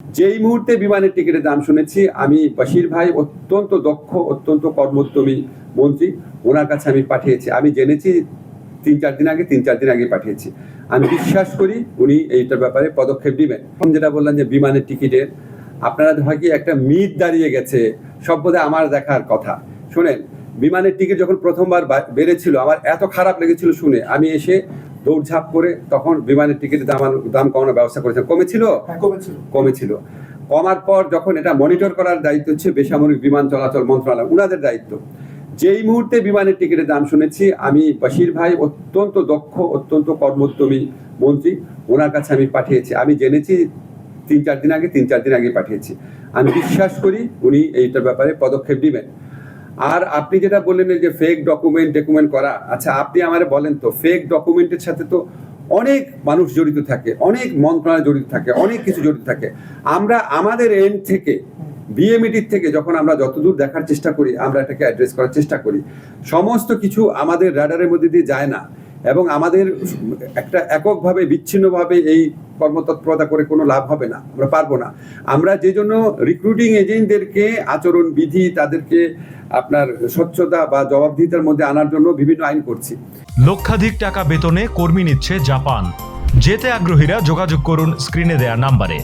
যেই মুহূর্তে বিমানের টিকিটের দাম শুনেছি, আমি বশির ভাই অত্যন্ত দক্ষ, অত্যন্ত কর্মোদ্যমী মন্ত্রী। ওনার কাছে আমি পাঠিয়েছি। আমি জেনেছি তিন চার দিন আগে, তিন চার দিন আগে পাঠিয়েছি। আমি বিশ্বাস করি উনি এইটার ব্যাপারে পদক্ষেপ নেবেন। যেটা বললাম যে বিমানের টিকিটের, আপনারা হয় কি একটা মিথ দাঁড়িয়ে গেছে, সব আমার দেখার কথা। শুনেন, বিমানের টিকিট যখন প্রথমবার বেড়েছিল, আমার এত খারাপ লেগেছিল শুনে। আমি এসে দৌড়ঝাঁপ করে তখন বিমানের টিকিটের দাম দাম কমানোর ব্যবস্থা কমেছিল? হ্যাঁ কমেছিল। কমেছিল। কমার পর যখন এটা মনিটর করার দায়িত্ব হচ্ছে বেসামরিক বিমান চলাচল মন্ত্রণালয় উনাদের দায়িত্ব। যেই মুহূর্তে বিমানের টিকিটের দাম শুনেছি আমি বশির ভাই অত্যন্ত দক্ষ অত্যন্ত কর্মোদ্যমী মন্ত্রী ওনার কাছে আমি পাঠিয়েছি। আমি জেনেছি তিন চার দিন আগে তিন চার দিন আগে পাঠিয়েছি। আমি বিশ্বাস করি উনি এইটার ব্যাপারে পদক্ষেপ দিবেন আর আপনি যেটা বললেন যে ফেক ডকুমেন্ট ডকুমেন্ট করা আচ্ছা আপনি আমার বলেন তো ফেক ডকুমেন্টের সাথে তো অনেক মানুষ জড়িত থাকে, অনেক মন্ত্রণালয় জড়িত থাকে, অনেক কিছু জড়িত থাকে। আমরা আমাদের এন্ড থেকে বিএমইটির থেকে যখন আমরা যতদূর দেখার চেষ্টা করি, আমরা এটাকে অ্যাড্রেস করার চেষ্টা করি। সমস্ত কিছু আমাদের রাডারের মধ্যে দিয়ে যায় না। এবং আমাদের একটা এককভাবে, বিচ্ছিন্নভাবে এই কর্মতৎপরতা করে কোনো লাভ হবে না, আমরা পারব না। আমরা যে জন্য রিক্রুটিং এজেন্টদেরকে আচরণ বিধি, তাদেরকে আপনার স্বচ্ছতা বা জবাবদিহিতার মধ্যে আনার জন্য বিভিন্ন আইন করছি। লক্ষাধিক টাকা বেতনে কর্মী নিচ্ছে জাপান। যেতে আগ্রহীরা যোগাযোগ করুন স্ক্রিনে দেয়া নাম্বারে।